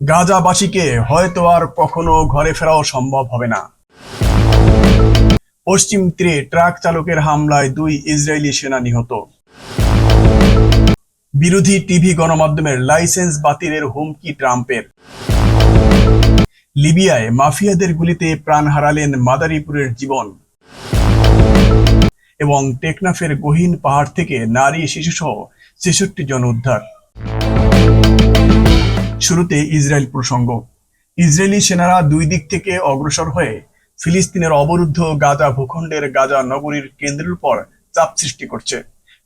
গাজাবাসীকে হয়তো আর কখনো ঘরে ফেরাও সম্ভব হবে না। পশ্চিম তীরে ট্রাক চালকের হামলায় দুই ইসরায়েলি সেনা নিহত। বিরোধী টিভি গণমাধ্যমের লাইসেন্স বাতিলের হুমকি ট্রাম্পের। লিবিয়ায় মাফিয়াদের গুলিতে প্রাণ হারালেন মাদারীপুরের জীবন। এবং টেকনাফের গহীন পাহাড় থেকে নারী শিশুসহ ছেষট্টি জন উদ্ধার। শুরুতে ইসরায়েল প্রসঙ্গ। ইসরায়েলি সেনারা দুই দিক থেকে অগ্রসর হয়ে ফিলিস্তিনের অবরুদ্ধ গাজা ভূখণ্ডের গাজা নগরীর কেন্দ্রের উপর চাপ সৃষ্টি করছে।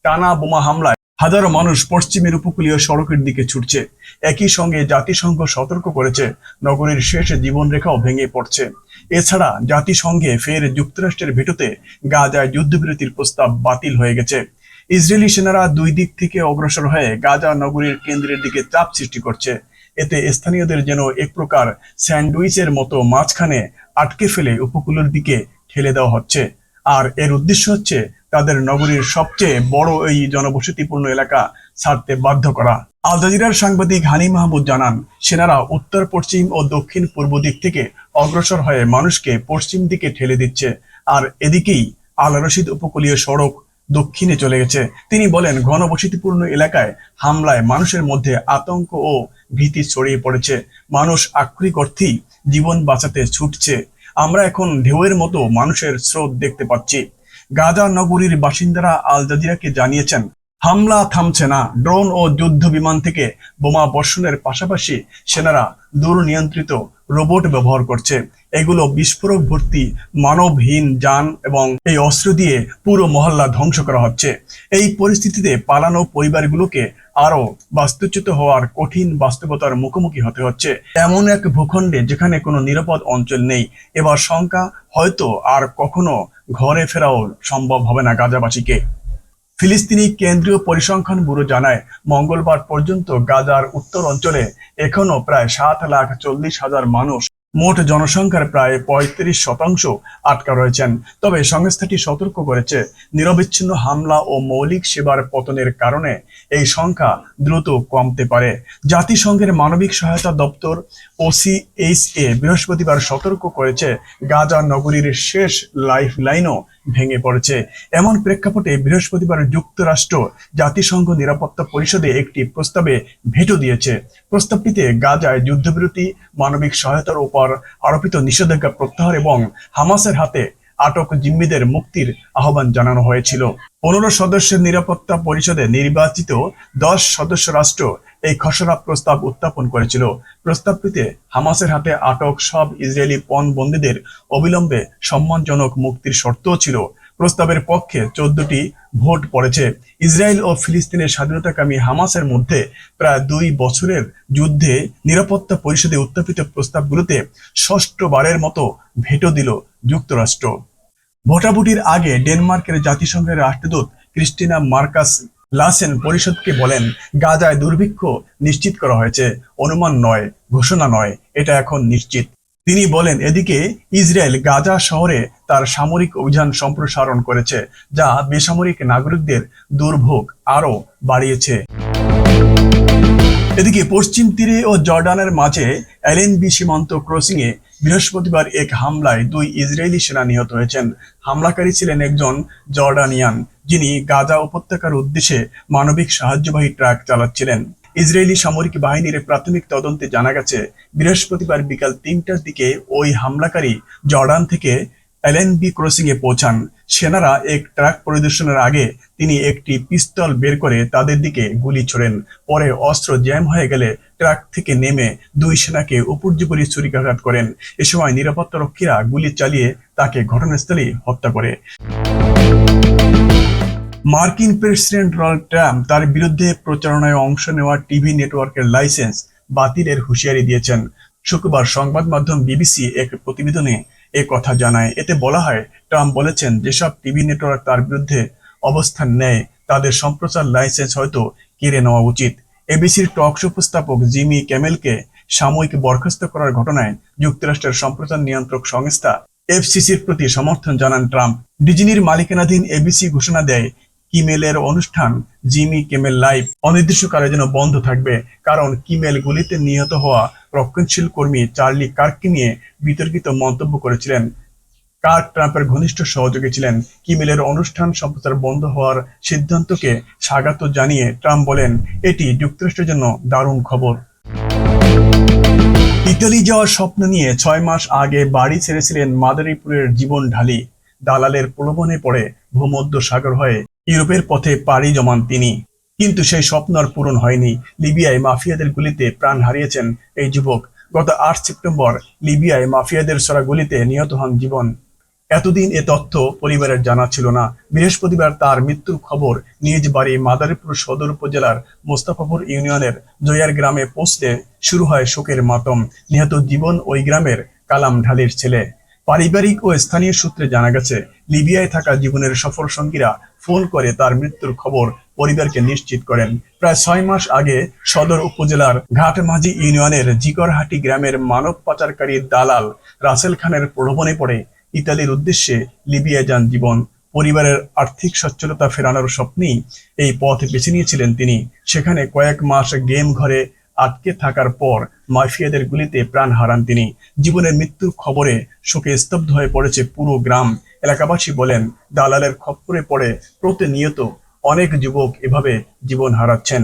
টানা বোমা হামলায় হাজারো মানুষ পশ্চিমের উপকূলীয় সড়কের দিকে ছুটছে। একই সঙ্গে জাতিসংঘ সতর্ক করেছে, নগরীর শেষ জীবনরেখাও ভেঙে পড়ছে। এছাড়া জাতিসংঘে ফের যুক্তরাষ্ট্রের ভেটোতে গাজায় যুদ্ধবিরতির প্রস্তাব বাতিল হয়ে গেছে। ইসরায়েলি সেনারা দুই দিক থেকে অগ্রসর হয়ে গাজা নগরীর কেন্দ্রের দিকে চাপ সৃষ্টি করছে। এতে স্থানীয়দের যেন এক প্রকার স্যান্ডউইচের মতো মাঝখানে আটকে ফেলে উপকূলের দিকে ঠেলে দেওয়া হচ্ছে। আর এর উদ্দেশ্য হচ্ছে তাদের নগরীর সবচেয়ে বড় এই জনবসতিপূর্ণ এলাকা ছাড়তে বাধ্য করা। আল জাজিরার সাংবাদিক হানি মাহমুদ জানান, সেনারা উত্তর, পশ্চিম ও দক্ষিণ পূর্ব দিক থেকে অগ্রসর হয়ে মানুষকে পশ্চিম দিকে ঠেলে দিচ্ছে। আর এদিকেই আল রশিদ উপকূলীয় সড়ক দক্ষিণে চলে গেছে। তিনি বলেন, ঘনবসতিপূর্ণ এলাকায় হামলায় মানুষের মধ্যে আতঙ্ক ও ভীতি ছড়িয়ে পড়েছে। মানুষ আক্ষরিক অর্থেই জীবন বাঁচাতে ছুটছে। আমরা এখন ঢেউয়ের মতো মানুষের স্রোত দেখতে পাচ্ছি। গাজা নগরীর বাসিন্দারা আল জাজিরাকে জানিয়েছেন হামলা থামছে না। ড্রোন ও যুদ্ধ বিমান থেকে বোমা বর্ষণের পাশাপাশি সেনারা দূর নিয়ন্ত্রিত রোবট ব্যবহার করছে। এগুলো বিস্ফোরক ভর্তি, মানবহীন যান এবং এই অস্ত্র দিয়ে পুরো মহল্লা ধ্বংস করা হচ্ছে। এই পরিস্থিতিতে পালানো পরিবারগুলোকে আরও বাস্তুচ্যুত হওয়ার কঠিন বাস্তবতার মুখোমুখি হতে হচ্ছে। এমন এক ভূখণ্ডে যেখানে কোনো নিরাপদ অঞ্চল নেই, এবার শঙ্কা হয়তো আর কখনো ঘরে ফেরাও সম্ভব হবে না গাজাবাসীকে। ফিলিস্তিনি কেন্দ্রীয় পরিসংখ্যান ব্যুরো জানায়, মঙ্গলবার পর্যন্ত গাজার উত্তর অঞ্চলে এখনও প্রায় সাত লাখ চল্লিশ হাজার মানুষ, মোট জনসংখ্যার প্রায় পঁয়ত্রিশ শতাংশ আটকা রয়েছেন। তবে সংস্থাটি সতর্ক করেছে, নিরবিচ্ছিন্ন হামলা ও মৌলিক সেবার পতনের কারণে এই সংখ্যা দ্রুত কমতে পারে। জাতিসংঘের মানবিক সহায়তা দপ্তর ওসিএইচএ বৃহস্পতিবার সতর্ক করেছে, গাজা নগরীর শেষ লাইফ লাইনও ভেঙে পড়েছে। এমন প্রেক্ষাপটে বৃহস্পতিবার যুক্তরাষ্ট্র জাতিসংঘ নিরাপত্তা পরিষদে একটি প্রস্তাবে ভেটো দিয়েছে। প্রস্তাবটিতে গাজায় যুদ্ধবিরতি, মানবিক সহায়তার উপর আরোপিত নিষেধাজ্ঞা প্রত্যাহার এবং হামাসের হাতে আটক জিম্মিদের মুক্তির আহ্বান জানানো হয়েছিল। পনেরো সদস্যের নিরাপত্তা পরিষদে নির্বাচিত দশ সদস্য রাষ্ট্র এই খসড়া প্রস্তাব উত্থাপন করেছিল। প্রস্তাবটিতে হামাসের হাতে আটক সব ইসরায়েলি পণবন্দীদের অবিলম্বে সম্মানজনক মুক্তির শর্তও ছিল। প্রস্তাবের পক্ষে চোদ্দটি ভোট পড়েছে। ইসরায়েল ও ফিলিস্তিনের স্বাধীনতাকামী হামাসের মধ্যে প্রায় দুই বছরের যুদ্ধে নিরাপত্তা পরিষদে উত্থাপিত প্রস্তাবগুলোতে ষষ্ঠবারের মতো ভেটো দিল যুক্তরাষ্ট্র। ভোটাভুটির আগে ডেনমার্কের জাতিসংঘের রাষ্ট্রদূত ক্রিস্টিনা মার্কাস লাসেন পরিষদকে বলেন, গাজায় দুর্ভিক্ষ নিশ্চিত করা হয়েছে। অনুমান নয়, ঘোষণা নয়, এটা এখন নিশ্চিত। তিনি বলেন, এদিকে ইসরায়েল গাজা শহরে তার সামরিক অভিযান সম্প্রসারণ করেছে, যা বেসামরিক নাগরিকদের দুর্ভোগ আরও বাড়িয়েছে। এদিকে পশ্চিম তীরে ও জর্ডানের মাঝে এলএনবি সীমান্ত ক্রসিং এ বৃহস্পতিবার এক হামলায় দুই ইসরায়েলি সেনা নিহত হয়েছেন। হামলাকারী ছিলেন একজন জর্ডানিয়ান, যিনি গাজা উপত্যকার উদ্দেশ্যে মানবিক সাহায্যবাহী ট্রাক চালাচ্ছিলেন। ইসরায়েলি সামরিক বাহিনীর প্রাথমিক তদন্তে জানা গেছে, বৃহস্পতিবার বিকাল তিনটার দিকে ওই হামলাকারী জর্ডান থেকে এলএনবি ক্রসিং এ পৌঁছান। সেনারা এক ট্রাক পরিদর্শনের আগে তিনি একটি পিস্তল বের করে তাদের দিকে গুলি ছোড়েন। পরে অস্ত্র জ্যাম হয়ে গেলে ট্রাক থেকে নেমে দুই সেনাকে উপর্যুপরি ছুরিকাঘাত করেন। এ সময় নিরাপত্তা রক্ষীরা গুলি চালিয়ে তাকে ঘটনাস্থলেই হত্যা করে। মার্কিন প্রেসিডেন্ট ডোনাল্ড ট্রাম্প তার বিরুদ্ধে প্রচারণায় অংশ নেওয়া টিভি নেটওয়ার্কের লাইসেন্স বাতিলের হুঁশিয়ারি দিয়েছেন। শুক্রবার সংবাদ মাধ্যম বিবিসি এক প্রতিবেদনে এ কথা জানায়। এতে বলা হয়, ট্রাম্প বলেছেন, যেসব টিভি নেটওয়ার্ক তার বিরুদ্ধে অবস্থান নেয়, তাদের সম্প্রচার লাইসেন্স হয়তো কেড়ে নেওয়া উচিত। এবিসির টক শো উপস্থাপক জিমি ক্যামেলকে সাময়িক বরখাস্ত করার ঘটনায় যুক্তরাষ্ট্রের সম্প্রচার নিয়ন্ত্রক সংস্থা এফসিসির প্রতি সমর্থন জানান ট্রাম্প। ডিজনির মালিকানাধীন এবিসি ঘোষণা দেয়, কিমেলের অনুষ্ঠান জিমি কেমেল লাইভ অনির্দিষ্টকালের জন্য বন্ধ থাকবে, কারণ কিমেল গুলিতে নিহত হওয়া রক্ষণশীল কর্মী চার্লি কার্ককে নিয়ে বিতর্কিত মন্তব্য করেছিলেন। কার্ক ট্রাম্পের ঘনিষ্ঠ সহযোগী ছিলেন। কিমেলের অনুষ্ঠান সম্প্রচার বন্ধ হওয়ার সিদ্ধান্তকে স্বাগত জানিয়ে ট্রাম্প বলেন, এটি যুক্তরাষ্ট্রের জন্য দারুণ খবর। ইতালি যাওয়ার স্বপ্ন নিয়ে ছয় মাস আগে বাড়ি ছেড়েছিলেন মাদারীপুরের জীবন ঢালি। দালালের প্রলোভনে পড়ে ভূমধ্য সাগর হয়ে ইউরোপের পথে পাড়ি জমান তিনি। কিন্তু সেই স্বপ্ন আর পূরণ হয়নি। লিবিয়ায় মাফিয়াদের গুলিতে প্রাণ হারিয়েছেন এই যুবক। গত আট সেপ্টেম্বর লিবিয়ায় মাফিয়াদের সরা গুলিতে নিহত হন জীবন। এতদিন এ তথ্য পরিবারের জানা ছিল না। বৃহস্পতিবার তার মৃত্যুর খবর নিজ বাড়ি মাদারীপুর সদর উপজেলার মোস্তাফাপুর ইউনিয়নের জয়ার গ্রামে পৌঁছলে শুরু হয় শোকের মাতম। নিহত জীবন ওই গ্রামের কালাম ঢালির ছেলে। পারিবারিক ও স্থানীয় সূত্রে জানা গেছে, লিবিয়ায় থাকা জীবনের সফর সঙ্গীরা ফোন করে তার মৃত্যুর খবর পরিবারকে নিশ্চিত করেন। প্রায় ছয় মাস আগে সদর উপজেলার ঘাটমাঝি ইউনিয়নের জিকরহাটি গ্রামের মানব পাচারকারী দালাল রাসেল খানের প্রলোভনে পড়ে। ইতালির উদ্দেশ্যে লিবিয়া যান জীবন। পরিবারের আর্থিক সচ্ছলতা ফেরানোর স্বপ্নেই এই পথ বেছে নিয়েছিলেন তিনি। সেখানে কয়েক মাস গেম ঘরে আটকে থাকার পর মাফিয়াদের গুলিতে প্রাণ হারান তিনি। জীবনের মৃত্যুর খবরে শোকে স্তব্ধ হয়ে পড়েছে পুরো গ্রাম। এলাকাবাসী বলেন, দালালের খপ্পরে পড়ে প্রতিনিয়ত অনেক যুবক এভাবে জীবন হারাচ্ছেন।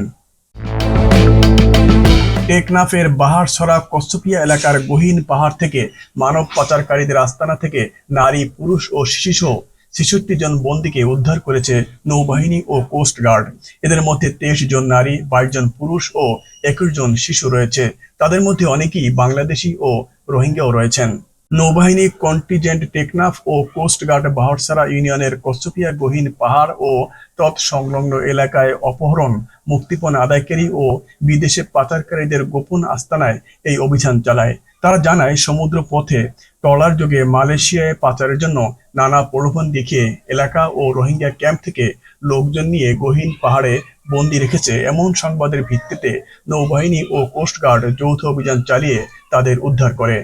টেকনাফের বাহারছড়া কচ্ছপিয়া এলাকার গহীন পাহাড় থেকে মানব পাচারকারীদের আস্তানা থেকে নারী, পুরুষ ও শিশুসহ ছেষট্টি জন বন্দীকে উদ্ধার করেছে নৌবাহিনী ও কোস্ট গার্ড। এদের মধ্যে তেইশ জন নারী, বাইশ জন পুরুষ ও একুশ জন শিশু রয়েছে। তাদের মধ্যে অনেকেই বাংলাদেশি ও রোহিঙ্গাও রয়েছেন। নৌবাহিনী কন্টিজেন্ট টেকনাফ ও কোস্ট গার্ড বাহরসারা ইউনিয়নের কচ্ছপিয়া গহীন পাহাড় ও তৎসংলগ্ন এলাকায় অপহরণ, মুক্তিপণ আদায়কারী ও বিদেশে পাচারকারীদের গোপন আস্তানায় এই অভিযান চালায়। তারা জানায়, সমুদ্র পথে ট্রলার যোগে মালয়েশিয়ায় পাচারের জন্য নানা প্রলোভন দেখিয়ে এলাকা ও রোহিঙ্গা ক্যাম্প থেকে লোকজন নিয়ে গহীন পাহাড়ে বন্দি রেখেছে। এমন সংবাদের ভিত্তিতে নৌবাহিনী ও কোস্টগার্ড যৌথ অভিযান চালিয়ে তাদের উদ্ধার করে।